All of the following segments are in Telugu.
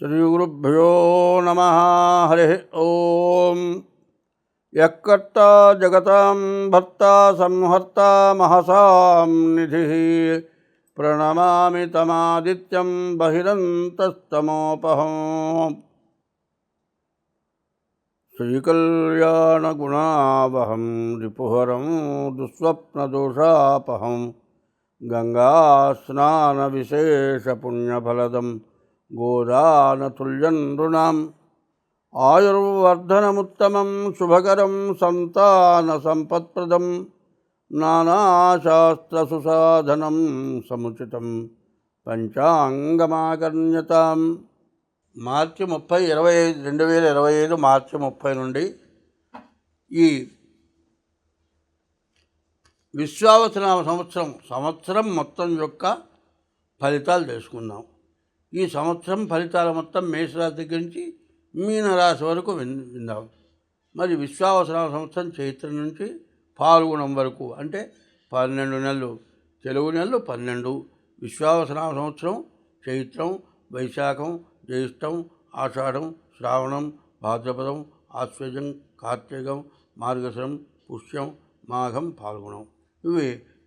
श्रीगुरुभ्यो नमः। हरिः ॐ यः कर्ता जगतां भर्ता संहर्ता महसां निधिः। प्रणमामि तमादित्यं बहिरन्तस्तमोपहम् श्रीकल्याणगुणावहं रिपुहरं दुःस्वप्नदोषापहं गङ्गास्नानविशेषपुण्यफलदम्। నృణాం ఆయుర్వర్ధనముత్తమం శుభకరం సంతాన సంతానసంపత్ప్రదం నానాశాస్త్రసుసాధనం సముచితం పంచాంగమాకర్ణ్యతాం మార్చి ముప్పై ఇరవై ఐదు రెండు వేల ఇరవై ఐదు మార్చి ముప్పై నుండి ఈ విశ్వావసనామ సంవత్సరం సంవత్సరం మొత్తం యొక్క ఫలితాలు తెలుసుకుందాం. ఈ సంవత్సరం ఫలితాల మొత్తం మేషరాశి దగ్గర నుంచి మీనరాశి వరకు విన్ విందాం మరి విశ్వావసర సంవత్సరం చైత్ర నుంచి పాల్గొనం వరకు అంటే పన్నెండు నెలలు తెలుగు నెలలు పన్నెండు విశ్వావసర సంవత్సరం చైత్రం వైశాఖం జ్యేష్టం ఆషాఢం శ్రావణం భాద్రపదం ఆశ్వజం కార్తీకం మార్గశరం పుష్యం మాఘం పాల్గొనం. ఇవి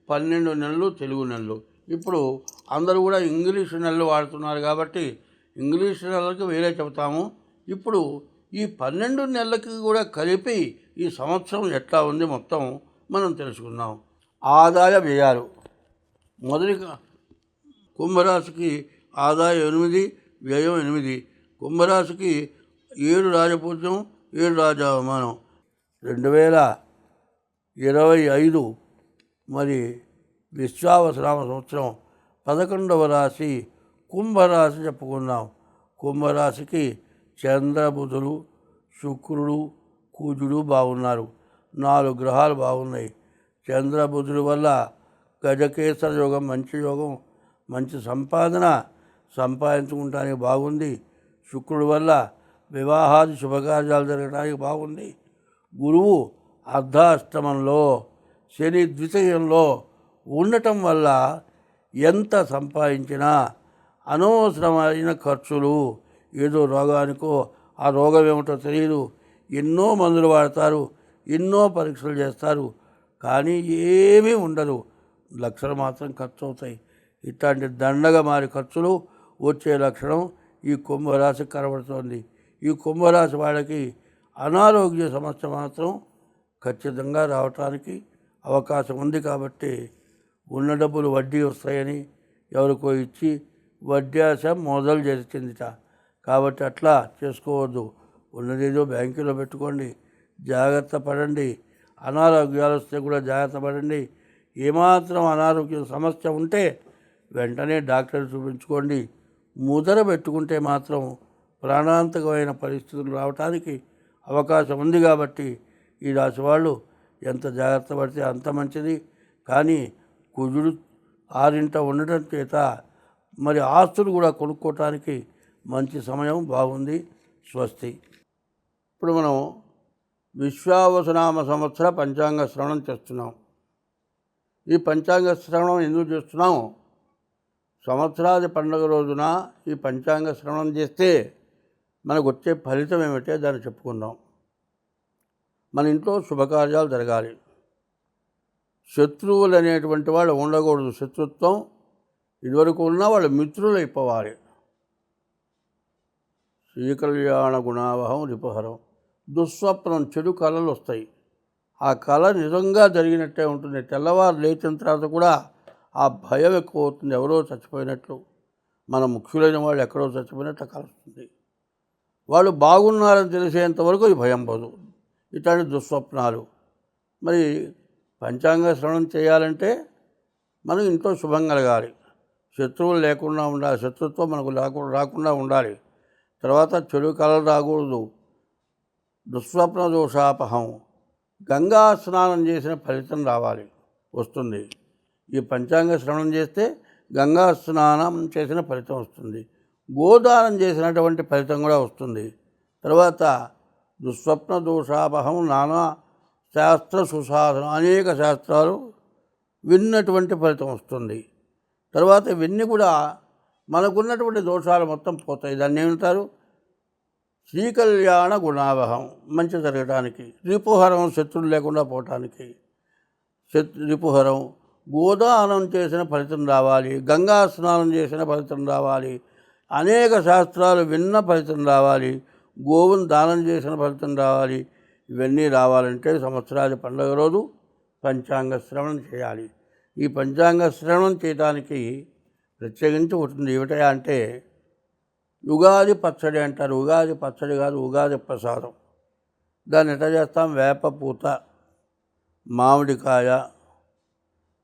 పన్నెండు నెలలు తెలుగు నెలలు. ఇప్పుడు అందరూ కూడా ఇంగ్లీష్ నెలలు వాడుతున్నారు కాబట్టి ఇంగ్లీష్ నెలలకు వేరే చెబుతాము. ఇప్పుడు ఈ పన్నెండు నెలలకి కూడా కలిపి ఈ సంవత్సరం ఎట్లా ఉంది మొత్తం మనం తెలుసుకుందాం. ఆదాయ వ్యయాలు. మొదటి కుంభరాశికి ఆదాయం ఎనిమిది వ్యయం ఎనిమిది. కుంభరాశికి ఏడు రాజపూజ్యం ఏడు రాజావమానం. రెండు వేల ఇరవై ఐదు. మరి విశ్వావసరామ సంవత్సరం పదకొండవ రాశి కుంభరాశి చెప్పుకుందాం. కుంభరాశికి చంద్రబుధుడు శుక్రుడు కూజుడు బాగున్నారు నాలుగు గ్రహాలు బాగున్నాయి చంద్రబుధుడు వల్ల గజకేసర యోగం మంచి యోగం మంచి సంపాదన సంపాదించుకుంటానికి బాగుంది. శుక్రుడి వల్ల వివాహాది శుభకార్యాలు జరగడానికి బాగుంది. గురువు అర్ధాష్టమంలో శని ద్వితీయంలో ఉండటం వల్ల ఎంత సంపాదించినా అనవసరమైన ఖర్చులు ఏదో రోగానికో ఆ రోగం ఏమిటో తెలియదు ఎన్నో మందులు వాడతారు ఎన్నో పరీక్షలు చేస్తారు కానీ ఏమీ ఉండదు. లక్షలు మాత్రం ఖర్చు అవుతాయి ఇట్లాంటి దండగా మారి ఖర్చులు వచ్చే లక్షణం ఈ కుంభరాశి కనబడుతోంది. ఈ కుంభరాశి వాళ్ళకి అనారోగ్య సమస్య మాత్రం ఖచ్చితంగా రావటానికి అవకాశం ఉంది కాబట్టి ఉన్న డబ్బులు వడ్డీ వస్తాయని ఎవరికో ఇచ్చి వడ్డీ ఆశ మొదలు చేసిందిట. కాబట్టి అట్లా చేసుకోవద్దు. ఉన్నదేదో బ్యాంకులో పెట్టుకోండి. జాగ్రత్త పడండి. అనారోగ్యాలు వస్తే కూడా జాగ్రత్త పడండి. ఏమాత్రం అనారోగ్య సమస్య ఉంటే వెంటనే డాక్టర్ చూపించుకోండి. ముదర పెట్టుకుంటే మాత్రం ప్రాణాంతకమైన పరిస్థితులు రావటానికి అవకాశం ఉంది కాబట్టి ఈ రాశి వాళ్ళు ఎంత జాగ్రత్త పడితే అంత మంచిది. కానీ కుజుడు ఆరింట ఉండటం చేత మరి ఆస్తులు కూడా కొనుక్కోవటానికి మంచి సమయం బాగుంది స్వస్తి. ఇప్పుడు మనం విశ్వావసనామ సంవత్సర పంచాంగ శ్రవణం చేస్తున్నాం. ఈ పంచాంగ శ్రవణం ఎందుకు చేస్తున్నాం? సంవత్సరాది పండుగ రోజున ఈ పంచాంగ శ్రవణం చేస్తే మనకు వచ్చే ఫలితం ఏమిటో దాన్ని చెప్పుకుందాం. మన ఇంట్లో శుభకార్యాలు జరగాలి. శత్రువులు అనేటువంటి వాళ్ళు ఉండకూడదు. శత్రుత్వం ఇదివరకు ఉన్న వాళ్ళు మిత్రులు అయిపోవాలి. శ్రీకళ్యాణ గుణావహం రిపహరం. దుస్వప్నం చెడు కళలు వస్తాయి. ఆ కళ నిజంగా జరిగినట్టే ఉంటుంది. తెల్లవారు లేచిన తర్వాత కూడా ఆ భయం ఎక్కువ అవుతుంది ఎవరో చచ్చిపోయినట్లు. మన ముఖ్యులైన వాళ్ళు ఎక్కడో చచ్చిపోయినట్లు కలుస్తుంది వాళ్ళు బాగున్నారని తెలిసేంతవరకు ఈ భయం పోదు. ఇట్లాంటి దుస్వప్నాలు. మరి పంచాంగ శ్రవణం చేయాలంటే మనం ఇంట్లో శుభం కలగాలి. శత్రువులు లేకుండా ఉండాలి. శత్రుత్వం మనకు రాకుండా రాకుండా ఉండాలి. తర్వాత చెడు కళలు రాకూడదు. దుస్వప్న దోషాపహం. గంగా స్నానం చేసిన ఫలితం రావాలి. వస్తుంది. ఈ పంచాంగ శ్రవణం చేస్తే గంగా స్నానం చేసిన ఫలితం వస్తుంది. గోదానం చేసినటువంటి ఫలితం కూడా వస్తుంది. తర్వాత దుస్వప్న దోషాపహం నానా శాస్త్ర సుసాధనం అనేక శాస్త్రాలు విన్నటువంటి ఫలితం వస్తుంది. తర్వాత ఇవన్నీ కూడా మనకున్నటువంటి దోషాలు మొత్తం పోతాయి. దాన్ని ఏమంటారు? శ్రీకళ్యాణ గుణావహం మంచి జరగడానికి రిపుహరం శత్రులు లేకుండా పోవటానికి. శత్రు రిపుహరం గోదానం చేసిన ఫలితం రావాలి గంగా స్నానం చేసిన ఫలితం రావాలి అనేక శాస్త్రాలు విన్న ఫలితం రావాలి గోవును దానం చేసిన ఫలితం రావాలి ఇవన్నీ రావాలంటే సంవత్సరాది పండుగ రోజు పంచాంగ శ్రవణం చేయాలి. ఈ పంచాంగ శ్రవణం చేయడానికి ప్రత్యేకించి ఉంటుంది ఏమిటయా అంటే ఉగాది పచ్చడి అంటారు. ఉగాది పచ్చడి కాదు ఉగాది ప్రసాదం. దాన్ని ఎట్లా చేస్తాం? వేపపూత మామిడికాయ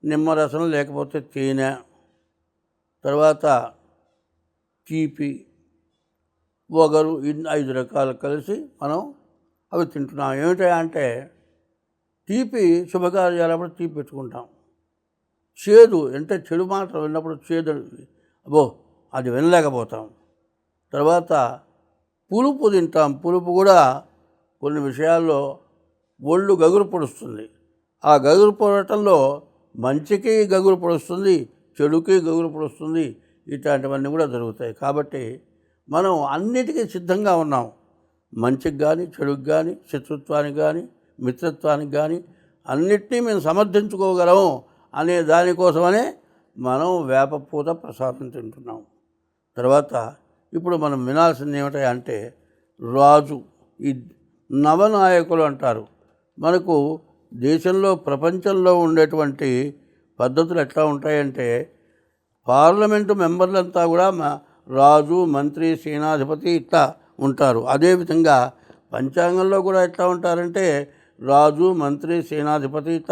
నిమ్మరసం లేకపోతే తేనె తర్వాత తీపి వగరు ఇన్ని ఐదు రకాలు కలిసి మనం అవి తింటున్నాం. ఏమిటా అంటే తీపి శుభకార్యాలప్పుడు తీపి పెట్టుకుంటాం. చేదు అంటే చెడు మాత్రం విన్నప్పుడు చేదు అబ్బో అది వినలేకపోతాం. తర్వాత పులుపు తింటాం. పులుపు కూడా కొన్ని విషయాల్లో ఒళ్ళు గగురు పొడుస్తుంది. ఆ గగురు పొడటంలో మంచికి గగురు పొడుస్తుంది చెడుకి గగురు పొడుస్తుంది ఇట్లాంటివన్నీ కూడా జరుగుతాయి. కాబట్టి మనం అన్నిటికీ సిద్ధంగా ఉన్నాం. మంచికి కానీ చెడుకు కానీ శత్రుత్వానికి కానీ మిత్రత్వానికి కానీ అన్నిటినీ మేము సమర్థించుకోగలము అనే దానికోసమనే మనం వేపపూత ప్రసాదం తింటున్నాం తర్వాత ఇప్పుడు మనం వినాల్సింది ఏమిటి అంటే రాజు ఈ నవనాయకులు అంటారు. మనకు దేశంలో ప్రపంచంలో ఉండేటువంటి పద్ధతులు ఎట్లా ఉంటాయంటే పార్లమెంటు మెంబర్లంతా కూడా రాజు మంత్రి సేనాధిపతి ఇట్లా ఉంటారు. అదేవిధంగా పంచాంగంలో కూడా ఎట్లా ఉంటారంటే రాజు మంత్రి సేనాధిపతి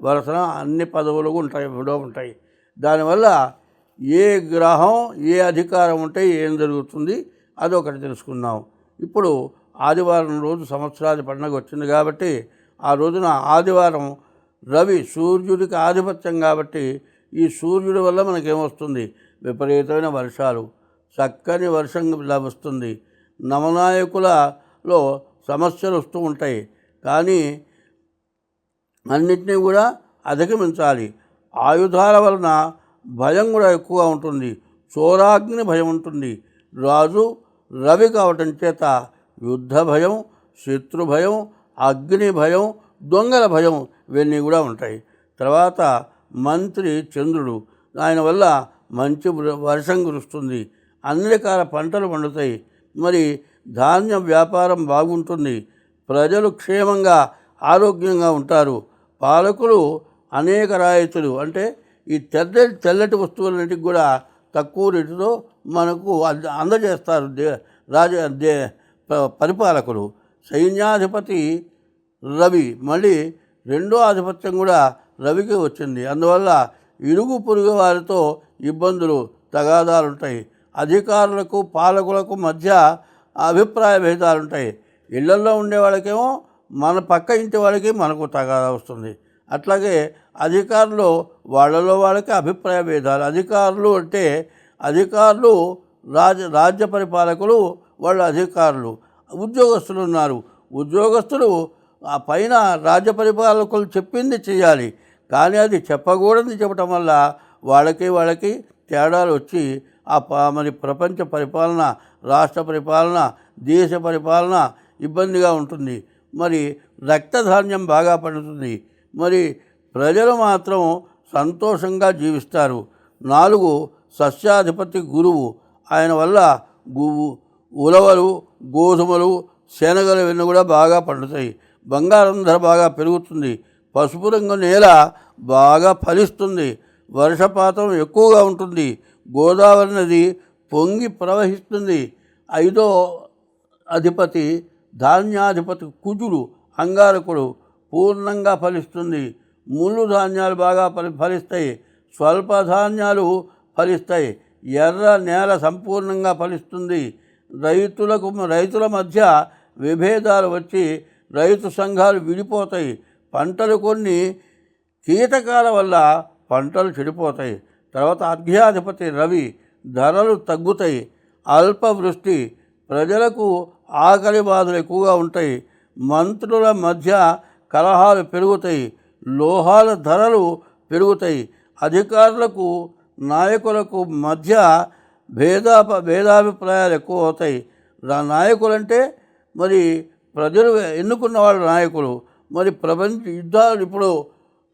వరసన అన్ని పదవులు ఉంటాయి విడో ఉంటాయి. దానివల్ల ఏ గ్రహం ఏ అధికారం ఉంటే ఏం జరుగుతుంది అది ఒకటి తెలుసుకుందాం. ఇప్పుడు ఆదివారం రోజు సంవత్సరాది పండుగ వచ్చింది కాబట్టి ఆ రోజున ఆదివారం రవి సూర్యుడికి ఆధిపత్యం కాబట్టి ఈ సూర్యుడి వల్ల మనకేమొస్తుంది విపరీతమైన వర్షాలు. చక్కని వర్షం లభిస్తుంది నవనాయకులలో సమస్యలు వస్తూ ఉంటాయి. కానీ అన్నింటినీ కూడా అధిగమించాలి. ఆయుధాల వలన భయం కూడా ఎక్కువగా ఉంటుంది. చోరాగ్ని భయం ఉంటుంది. రాజు రవి కావటం చేత యుద్ధ భయం శత్రు భయం అగ్ని భయం దొంగల భయం ఇవన్నీ కూడా ఉంటాయి. తర్వాత మంత్రి చంద్రుడు. ఆయన వల్ల మంచి వృ- వర్షం కురుస్తుంది. అన్ని రకాల పంటలు పండుతాయి. మరి ధాన్య వ్యాపారం బాగుంటుంది. ప్రజలు క్షేమంగా ఆరోగ్యంగా ఉంటారు. పాలకులు అనేక రాయితీలు. అంటే ఈ తెల్ల తెల్లటి వస్తువులన్నిటికి కూడా తక్కువ రేటుతో మనకు అంద- అందజేస్తారు దే రాజ దే పరిపాలకులు. సైన్యాధిపతి రవి. మళ్ళీ రెండో ఆధిపత్యం కూడా రవికి వచ్చింది. అందువల్ల ఇరుగు పొరుగు వారితో ఇబ్బందులు తగాదాలు ఉంటాయి అధికారులకు పాలకులకు మధ్య అభిప్రాయ భేదాలు ఉంటాయి ఇళ్ళల్లో ఉండే వాళ్ళకేమో మన పక్క ఇంటి వాళ్ళకి మనకు తగాదా వస్తుంది. అట్లాగే అధికారులు వాళ్ళలో వాళ్ళకి అభిప్రాయ భేదాలు. అధికారులు అంటే అధికారులు రాజ రాజ్య పరిపాలకులు వాళ్ళ అధికారులు ఉద్యోగస్తులు ఉన్నారు. ఉద్యోగస్తులు ఆ పైన రాజ్య పరిపాలకులు చెప్పింది చేయాలి కానీ అది చెప్పకూడదు చెప్పటం వల్ల వాళ్ళకి వాళ్ళకి తేడాలు వచ్చి ఆ ప- మరి ప్రపంచ పరిపాలన రాష్ట్ర పరిపాలన దేశ పరిపాలన ఇబ్బందిగా ఉంటుంది. మరి రక్తధాన్యం బాగా పండుతుంది. మరి ప్రజలు మాత్రం సంతోషంగా జీవిస్తారు. నాలుగు సస్యాధిపతి గురువు. ఆయన వల్ల గువ్వు ఉలవలు గోధుమలు శనగలు ఇవన్నీ కూడా బాగా పండుతాయి. బంగారం ధర బాగా పెరుగుతుంది. పసుపు రంగు నేల బాగా ఫలిస్తుంది. వర్షపాతం ఎక్కువగా ఉంటుంది. గోదావరి నది పొంగి ప్రవహిస్తుంది. ఐదో అధిపతి ధాన్యాధిపతి కుజుడు అంగారకుడు పూర్ణంగా ఫలిస్తుంది. ముళ్ళు ధాన్యాలు బాగా ఫలి ఫలిస్తాయి. స్వల్ప ధాన్యాలు ఫలిస్తాయి. ఎర్ర నేల సంపూర్ణంగా ఫలిస్తుంది. రైతులకు రైతుల మధ్య విభేదాలు వచ్చి రైతు సంఘాలు విడిపోతాయి. పంటలు కొన్ని కీటకాల వల్ల పంటలు చెడిపోతాయి. తర్వాత అధ్యాధిపతి రవి ధరలు తగ్గుతాయి. అల్పవృష్టి ప్రజలకు ఆకలి బాధలు ఎక్కువగా ఉంటాయి. మంత్రుల మధ్య కలహాలు పెరుగుతాయి. లోహాల ధరలు పెరుగుతాయి. అధికారులకు నాయకులకు మధ్య భేదాప భేదాభిప్రాయాలు ఎక్కువ అవుతాయి. రా నాయకులంటే మరి ప్రజలు ఎన్నుకున్న వాళ్ళు నాయకులు. మరి ప్రపంచ యుద్ధాలు ఇప్పుడు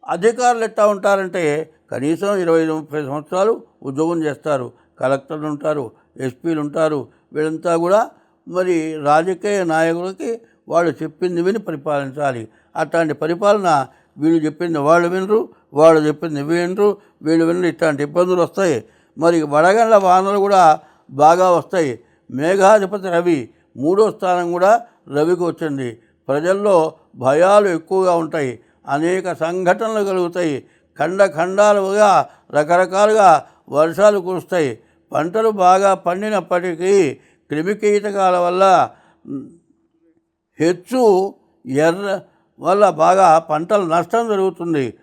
అధికారులు ఎట్టా ఉంటారంటే కనీసం ఇరవై ముప్పై సంవత్సరాలు ఉద్యోగం చేస్తారు కలెక్టర్లు ఉంటారు ఎస్పీలు ఉంటారు వీళ్ళంతా కూడా మరి రాజకీయ నాయకులకి వాళ్ళు చెప్పింది విని పరిపాలించాలి. అట్లాంటి పరిపాలన వీళ్ళు చెప్పింది వాళ్ళు వినరు వాళ్ళు చెప్పింది వినరు వీళ్ళు వినరు ఇట్లాంటి ఇబ్బందులు వస్తాయి. మరి వడగండ్ల వానలు కూడా బాగా వస్తాయి. మేఘాధిపతి రవి మూడో స్థానం కూడా రవికి వచ్చింది. ప్రజల్లో భయాలు ఎక్కువగా ఉంటాయి. అనేక సంఘటనలు కలుగుతాయి. ఖండ ఖండాలుగా రకరకాలుగా వర్షాలు కురుస్తాయి. పంటలు బాగా పండినప్పటికీ క్రిమికీటకాల వల్ల హెచ్చు ఎర్ర వల్ల బాగా పంటలు నష్టం జరుగుతుంది.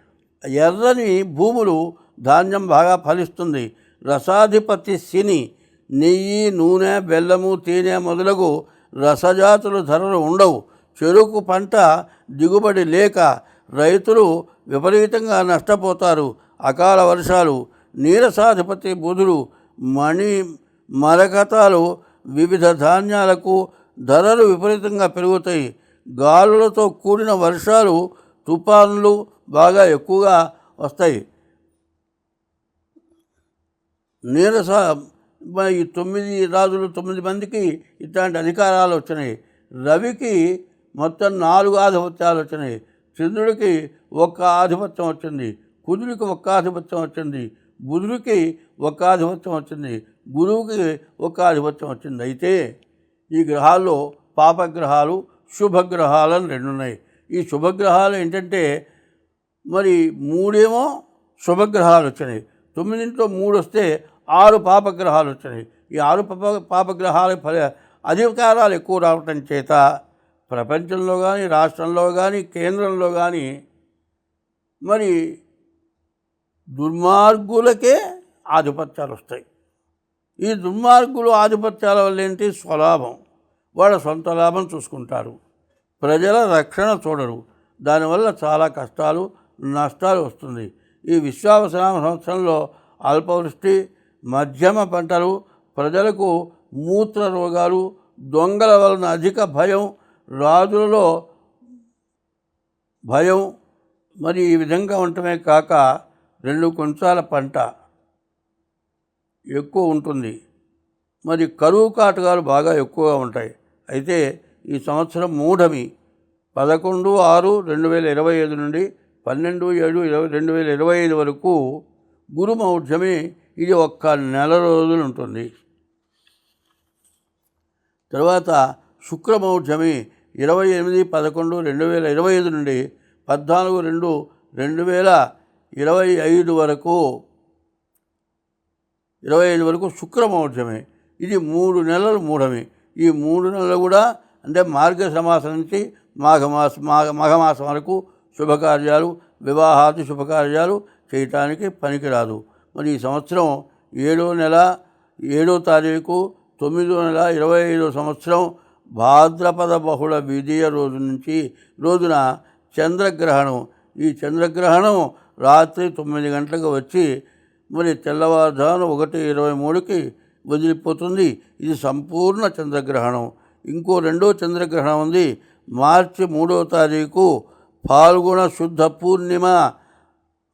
ఎర్రని భూములు ధాన్యం బాగా ఫలిస్తుంది. రసాధిపతి శని నెయ్యి నూనె బెల్లము తేనె మొదలగు రసజాతుల ధరలు ఉండవు. చెరుకు పంట దిగుబడి లేక రైతులు విపరీతంగా నష్టపోతారు. అకాల వర్షాలు నీరసాధిపతి బుధుడు మణి మరకతాలు వివిధ ధాన్యాలకు ధరలు విపరీతంగా పెరుగుతాయి. గాలులతో కూడిన వర్షాలు తుఫాన్లు బాగా ఎక్కువగా వస్తాయి. నీరస ఈ తొమ్మిది రాజులు తొమ్మిది మందికి ఇట్లాంటి అధికారాలు వచ్చినాయి. రవికి మొత్తం నాలుగు ఆధిపత్యాలు వచ్చినాయి. చంద్రుడికి ఒక్క ఆధిపత్యం వచ్చింది కుదురుకి ఒక్క ఆధిపత్యం వచ్చింది బుధుడికి ఒక్క ఆధిపత్యం వచ్చింది గురువుకి ఒక్క ఆధిపత్యం వచ్చింది. అయితే ఈ గ్రహాల్లో పాపగ్రహాలు శుభగ్రహాలు అని రెండు ఉన్నాయి ఈ శుభగ్రహాలు ఏంటంటే మరి మూడేమో శుభగ్రహాలు వచ్చినాయి. తొమ్మిదింట్లో మూడు వస్తే ఆరు పాపగ్రహాలు వచ్చినాయి. ఈ ఆరు పాప పాపగ్రహాల ఫల అధికారాలు ఎక్కువ రావటం చేత ప్రపంచంలో కానీ రాష్ట్రంలో కానీ కేంద్రంలో కానీ మరి దుర్మార్గులకే ఆధిపత్యాలు వస్తాయి ఈ దుర్మార్గులు ఆధిపత్యాల వల్ల ఏంటి స్వలాభం. వాళ్ళ సొంత లాభం చూసుకుంటారు. ప్రజల రక్షణ చూడరు. దానివల్ల చాలా కష్టాలు నష్టాలు వస్తుంది. ఈ విశ్వావసనామ సంవత్సరంలో అల్పవృష్టి మధ్యమ పంటలు ప్రజలకు మూత్ర రోగాలు దొంగల వలన అధిక భయం రాజులలో భయం మరి ఈ విధంగా ఉండటమే కాక రెండు కొంచాల పంట ఎక్కువ ఉంటుంది. మరి కరువు కాటకాలు బాగా ఎక్కువగా ఉంటాయి. అయితే ఈ సంవత్సరం మూఢమి పదకొండు ఆరు రెండు వేల ఇరవై ఐదు నుండి పన్నెండు ఏడు ఇరవై రెండు వేల ఇరవై ఐదు వరకు గురుమౌఢ్యమి ఇది ఒక్క నెల రోజులు ఉంటుంది. తర్వాత శుక్రమౌఢ్యమి ఇరవై ఎనిమిది పదకొండు రెండు వేల ఇరవై ఐదు నుండి పద్నాలుగు రెండు రెండు వేల ఇరవై ఐదు వరకు ఇరవై ఐదు వరకు శుక్రమౌఢ్యమే. ఇది మూడు నెలలు మూఢమే. ఈ మూడు నెలలు కూడా అంటే మార్గశమాసం నుంచి మాఘమాస మాఘ మాఘమాసం వరకు శుభకార్యాలు వివాహాది శుభకార్యాలు చేయటానికి పనికిరాదు. మరి ఈ సంవత్సరం ఏడో నెల ఏడో తారీఖు తొమ్మిదో నెల ఇరవై ఐదో సంవత్సరం భాద్రపద బహుళ విజయ రోజు నుంచి రోజున చంద్రగ్రహణం. ఈ చంద్రగ్రహణం రాత్రి తొమ్మిది గంటలకు వచ్చి మరి తెల్లవారుజాము ఒకటి ఇరవై మూడుకి వదిలిపోతుంది. ఇది సంపూర్ణ చంద్రగ్రహణం. ఇంకో రెండో చంద్రగ్రహణం ఉంది. మార్చి మూడో తారీఖు పాల్గొన శుద్ధ పూర్ణిమ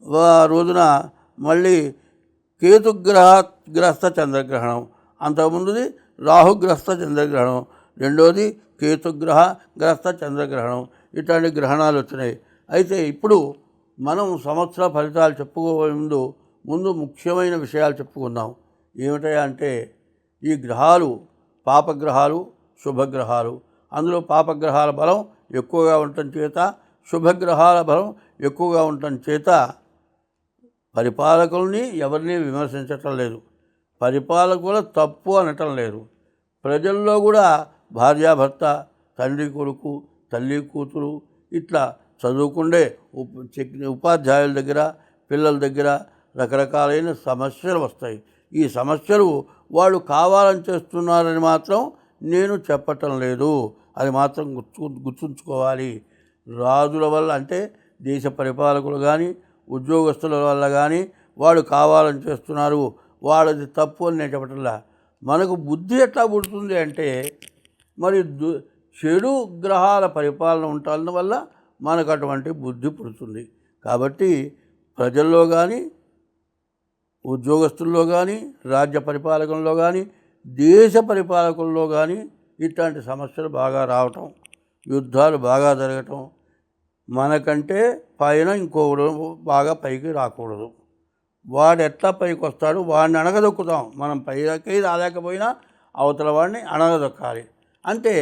వా- రోజున మళ్ళీ కేతుగ్రహ గ్రస్త చంద్రగ్రహణం. అంతకుముందుది రాహుగ్రస్త చంద్రగ్రహణం. రెండోది కేతుగ్రహ గ్రస్త చంద్రగ్రహణం. ఇట్లాంటి గ్రహణాలు వచ్చినాయి. అయితే ఇప్పుడు మనం సంవత్సర ఫలితాలు చెప్పుకోబోయే ముందు ముందు ముఖ్యమైన విషయాలు చెప్పుకుందాం. ఏమిటయా అంటే ఈ గ్రహాలు పాపగ్రహాలు శుభగ్రహాలు. అందులో పాపగ్రహాల బలం ఎక్కువగా ఉండటం చేత శుభగ్రహాల బలం ఎక్కువగా ఉండటం చేత పరిపాలకుల్ని ఎవరిని విమర్శించటం లేదు. పరిపాలకుల తప్పు అనటం లేదు. ప్రజల్లో కూడా భార్యాభర్త తండ్రి కొడుకు తల్లి కూతురు ఇట్లా చదువుకుండే ఉపాధ్యాయుల దగ్గర పిల్లల దగ్గర రకరకాలైన సమస్యలు వస్తాయి. ఈ సమస్యలు వాళ్ళు కావాలని చేస్తున్నారని మాత్రం నేను చెప్పటం లేదు. అది మాత్రం గుర్తు గుర్తుంచుకోవాలి. రాజుల వల్ల అంటే దేశ పరిపాలకులు కానీ ఉద్యోగస్తుల వల్ల కానీ వాళ్ళు కావాలని చేస్తున్నారు. వాళ్ళది తప్పు అని నేను చెప్పటంలా మనకు బుద్ధి ఎట్లా పుడుతుంది అంటే మరి చెడు గ్రహాల పరిపాలన ఉండటం వల్ల మనకు అటువంటి బుద్ధి పుడుతుంది. కాబట్టి ప్రజల్లో కానీ ఉద్యోగస్తుల్లో కానీ రాజ్య పరిపాలకంలో కానీ దేశ పరిపాలకుల్లో కానీ ఇట్లాంటి సమస్యలు బాగా రావటం యుద్ధాలు బాగా జరగటం మనకంటే పైన ఇంకోడు బాగా పైకి రాకూడదు. వాడు ఎట్లా పైకి వస్తాడు వాడిని అణగదొక్కుతాం. మనం పైకి రాలేకపోయినా అవతల వాడిని అణగదొక్కాలి. అంటే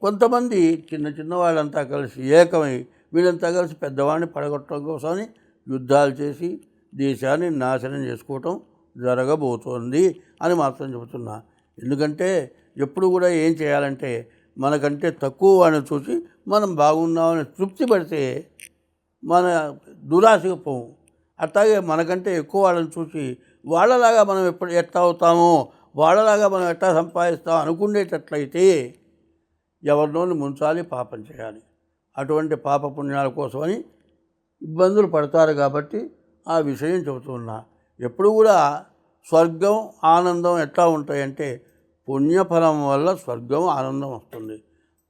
కొంతమంది చిన్న చిన్న వాళ్ళంతా కలిసి ఏకమై వీళ్ళంతా కలిసి పెద్దవాడిని పడగొట్టడం కోసమని యుద్ధాలు చేసి దేశాన్ని నాశనం చేసుకోవటం జరగబోతోంది అని మాత్రం చెబుతున్నా. ఎందుకంటే ఎప్పుడు కూడా ఏం చేయాలంటే మనకంటే తక్కువ వాడిని చూసి మనం బాగున్నామని తృప్తి పడితే మన దురాశకు పోము. అట్లాగే మనకంటే ఎక్కువ వాళ్ళని చూసి వాళ్ళలాగా మనం ఎప్పుడు ఎట్లా అవుతామో వాళ్ళలాగా మనం ఎట్లా సంపాదిస్తాం అనుకునేటట్లయితే ఎవరినోని ముంచాలి పాపం చేయాలి. అటువంటి పాప పుణ్యాల కోసమని ఇబ్బందులు పడతారు కాబట్టి ఆ విషయం చెబుతున్నా ఎప్పుడు కూడా స్వర్గం ఆనందం ఎట్లా ఉంటాయంటే పుణ్యఫలం వల్ల స్వర్గం ఆనందం వస్తుంది.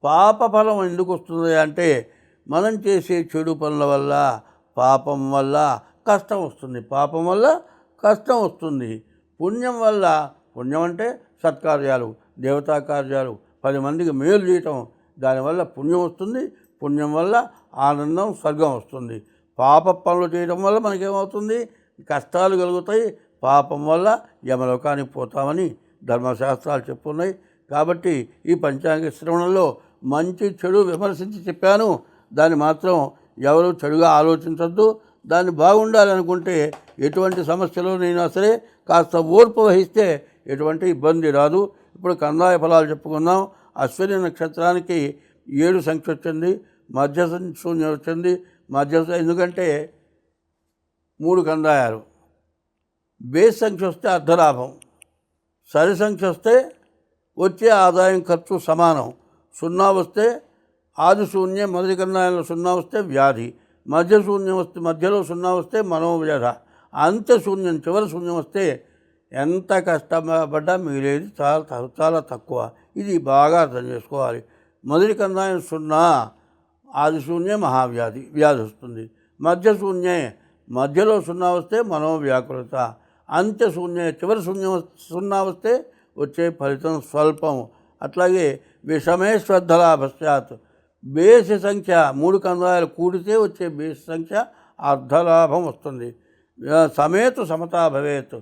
పాప ఫలం ఎందుకు వస్తుంది అంటే మనం చేసే చెడు పనుల వల్ల పాపం వల్ల కష్టం వస్తుంది. పాపం వల్ల కష్టం వస్తుంది. పుణ్యం వల్ల పుణ్యం అంటే సత్కార్యాలు దేవతా కార్యాలు. పది మందికి మేలు చేయటం దానివల్ల పుణ్యం వస్తుంది. పుణ్యం వల్ల ఆనందం స్వర్గం వస్తుంది. పాప పనులు చేయడం వల్ల మనకేమవుతుంది? కష్టాలు కలుగుతాయి. పాపం వల్ల యమలోకానికి పోతామని ధర్మశాస్త్రాలు చెప్పున్నాయి. కాబట్టి ఈ పంచాంగ శ్రవణంలో మంచి చెడు విమర్శించి చెప్పాను. దాన్ని మాత్రం ఎవరు చెడుగా ఆలోచించద్దు. దాన్ని బాగుండాలనుకుంటే ఎటువంటి సమస్యలోనైనా సరే కాస్త ఓర్పు వహిస్తే ఎటువంటి ఇబ్బంది రాదు. ఇప్పుడు కందాయ ఫలాలు చెప్పుకుందాం అశ్విని నక్షత్రానికి ఏడు సంఖ్య వచ్చింది. మధ్య శూన్యం వచ్చింది. మధ్య ఎందుకంటే మూడు కందాయాలు. బేస్ సంఖ్య వస్తే అర్ధలాభం. సరి సంఖ్య వస్తే వచ్చే ఆదాయం ఖర్చు సమానం. సున్నా వస్తే ఆది శూన్యం మొదటి కందాయంలో సున్నా వస్తే వ్యాధి. మధ్య శూన్యం వస్తే మధ్యలో సున్నా వస్తే మనోవ్యధ. అంత్య శూన్యం చివరి శూన్యం వస్తే ఎంత కష్టపడ్డా మిగిలేది చాలా త- చాలా తక్కువ. ఇది బాగా అర్థం చేసుకోవాలి. మొదటి కందాయం సున్నా ఆది శూన్యం మహావ్యాధి వ్యాధి వస్తుంది. మధ్య శూన్యే మధ్యలో సున్నా వస్తే మనోవ్యాకులత. అంత్య శూన్య చివరి శూన్యం సున్నా వస్తే వచ్చే ఫలితం స్వల్పం. అట్లాగే విషమే శ్రద్ధలాభశ్చాత్ బేసి సంఖ్య మూడు కందాయాలు కూడితే వచ్చే బేసి సంఖ్య అర్ధలాభం వస్తుంది. సమేతు సమతా భవేత్.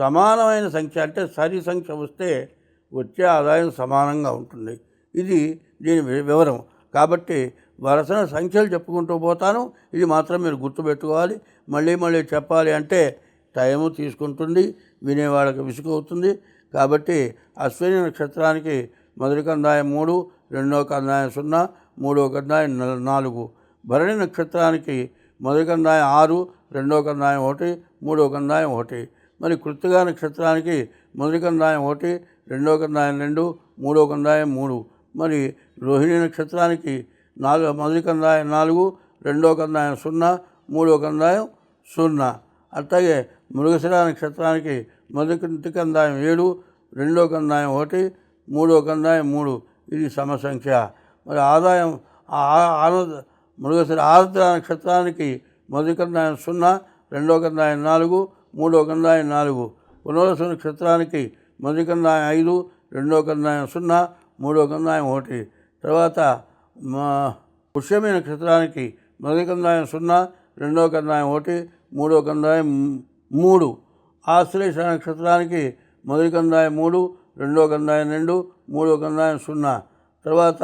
సమానమైన సంఖ్య అంటే సరి సంఖ్య వస్తే వచ్చే ఆదాయం సమానంగా ఉంటుంది. ఇది దీని వివరం. కాబట్టి వరసన సంఖ్యలు చెప్పుకుంటూ పోతాను. ఇది మాత్రం మీరు గుర్తుపెట్టుకోవాలి. మళ్ళీ మళ్ళీ చెప్పాలి అంటే టైము తీసుకుంటుంది వినేవాళ్ళకి విసుగు అవుతుంది కాబట్టి అశ్విని నక్షత్రానికి మొదటి కందాయం మూడు రెండో కందాయం సున్నా మూడో కందాయం నాలుగు. భరణి నక్షత్రానికి మొదటి కందాయం ఆరు రెండో కందాయం ఒకటి మూడో కందాయం ఒకటి. మరి కృత్తిగా నక్షత్రానికి మొదటి కందాయం ఒకటి రెండో కందాయం రెండు మూడో కందాయం మూడు. మరి రోహిణి నక్షత్రానికి నాలుగు మొదటి కందాయం నాలుగు రెండో కందాయం సున్నా మూడో కందాయం సున్నా. అట్లాగే మృగశిర నక్షత్రానికి మొదటి కందాయం ఏడు రెండో కందాయం ఒకటి మూడో కందాయం మూడు. ఇది సమసంఖ్య. మరి ఆదాయం ఆ ఆనంద మృగశిర ఆరుద్ర నక్షత్రానికి మొదటి కందాయం సున్నా రెండో కందాయం నాలుగు మూడో కందాయం నాలుగు పునర్వసు నక్షత్రానికి మొదటి కందాయం ఐదు రెండో కందాయం సున్నా మూడో కందాయం ఒకటి. తర్వాత పుష్యమి నక్షత్రానికి మొదటి కందాయం సున్నా రెండో కందాయం ఒకటి మూడో కందాయం మూడు. ఆశ్లేష నక్షత్రానికి మొదటి కందాయం మూడు రెండో కందాయం రెండు మూడో కందాయం సున్నా. తర్వాత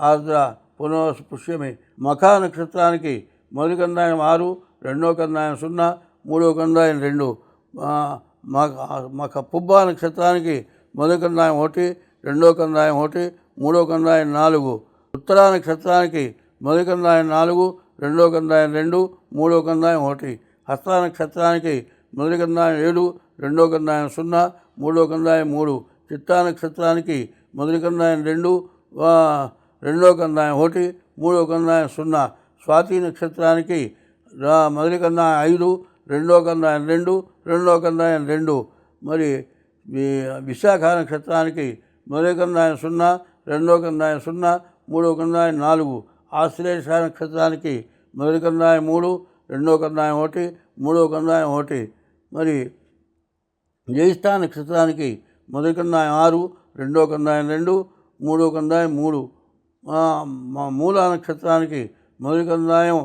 ఆర్ద్ర పునః పుష్యమి మఖా నక్షత్రానికి మొదటి కందాయం ఆరు రెండో కందాయం సున్నా మూడో కందాయం రెండు. మా మా పుబ్బా నక్షత్రానికి మొదటి కందాయం ఒకటి రెండో కందాయం ఒకటి మూడో కందాయం నాలుగు. ఉత్తరా నక్షత్రానికి మొదటి కందాయం నాలుగు రెండో కందాయం రెండు మూడో కందాయం ఒకటి. హస్త నక్షత్రానికి మొదటి కందాయం ఏడు రెండో కందాయం సున్నా మూడో కందాయం మూడు. చిత్తా నక్షత్రానికి మొదటి కందాయం రెండు రెండో కందాయం ఒకటి మూడో కందాయం సున్నా. స్వాతి నక్షత్రానికి మొదటి కందాయం ఐదు రెండో కందాయం రెండు రెండో కందాయం రెండు. మరి విశాఖ నక్షత్రానికి మొదటి కందాయం సున్నా రెండో కందాయం సున్నా మూడో కందాయం నాలుగు. ఆశ్లేష నక్షత్రానికి మొదటి కందాయం మూడు రెండో కందాయం ఒకటి మూడో కందాయం ఒకటి. మరి జ్యేష్ఠ నక్షత్రానికి మొదటి కందాయం ఆరు రెండో కందాయం రెండు మూడో కందాయం మూడు. మా మూల నక్షత్రానికి మొదటి కందాయం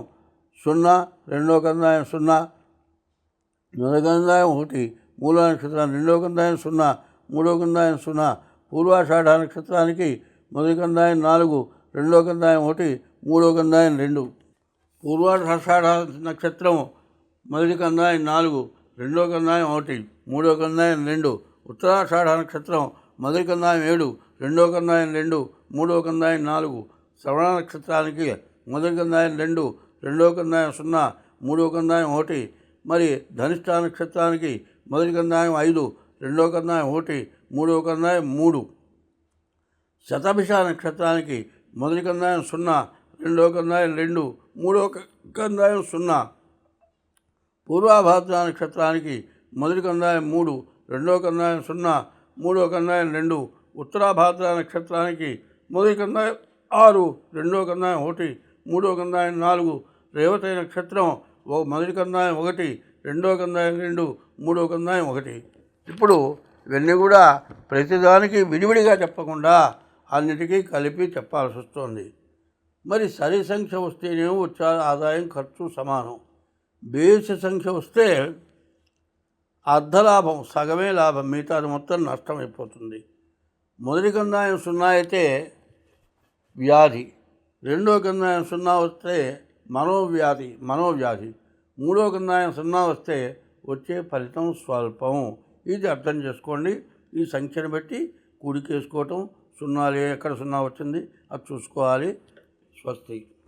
సున్నా రెండో కందాయం సున్నా మొదటి కందాయం ఒకటి మూల నక్షత్రం రెండో కందాయం సున్నా మూడో కందాయం సున్నా పూర్వాషాఢ నక్షత్రానికి మొదటి కందాయం నాలుగు రెండో కందాయం ఒకటి మూడో కందాయం రెండు. పూర్వాషాఢ నక్షత్రం మొదటి కందాయం నాలుగు రెండో కందాయం ఒకటి మూడో కందాయం రెండు ఉత్తరాషాఢ నక్షత్రం మొదటి కందాయం ఏడు రెండో కందాయం రెండు మూడో కందాయం నాలుగు శ్రవణ నక్షత్రానికి మొదటి కందాయం రెండు రెండో కందాయం సున్నా మూడో కందాయం ఒకటి మరి ధనిష్ట నక్షత్రానికి మొదటి కందాయం ఐదు రెండో కందాయం ఒకటి మూడో కందాయం మూడు. శతభిష నక్షత్రానికి మొదటి కందాయం సున్నా రెండో కందాయం రెండు మూడో కందాయం సున్నా. పూర్వాభాద్ర నక్షత్రానికి మొదటి కందాయం మూడు రెండో కందాయం సున్నా మూడో కందాయం రెండు ఉత్తరాభాద్ర నక్షత్రానికి మొదటి కందాయం ఆరు రెండో కందాయం ఒకటి మూడో కందాయం నాలుగు. రేవతి నక్షత్రం మొదటి కందాయం ఒకటి రెండో కందాయం రెండు మూడో కందాయం ఒకటి. ఇప్పుడు ఇవన్నీ కూడా ప్రతిదానికి విడివిడిగా చెప్పకుండా అన్నిటికీ కలిపి చెప్పాల్సి వస్తుంది. మరి సరి సంఖ్య వస్తేనేమో వచ్చే ఆదాయం ఖర్చు సమానం. బేసి సంఖ్య వస్తే అర్ధలాభం సగమే లాభం మిగతాది మొత్తం నష్టమైపోతుంది మొదటి కందాయం సున్నా అయితే వ్యాధి రెండో కందాయం సున్నా వస్తే మనోవ్యాధి మనోవ్యాధి. మూడో కందాయం సున్నా వస్తే వచ్చే ఫలితం స్వల్పం. ఇది అర్థం చేసుకోండి. ఈ సంఖ్యను బట్టి కూడికేసుకోవటం సున్నాలు ఎక్కడ సున్నా వచ్చింది? అది చూసుకోవాలి. స్వస్తి.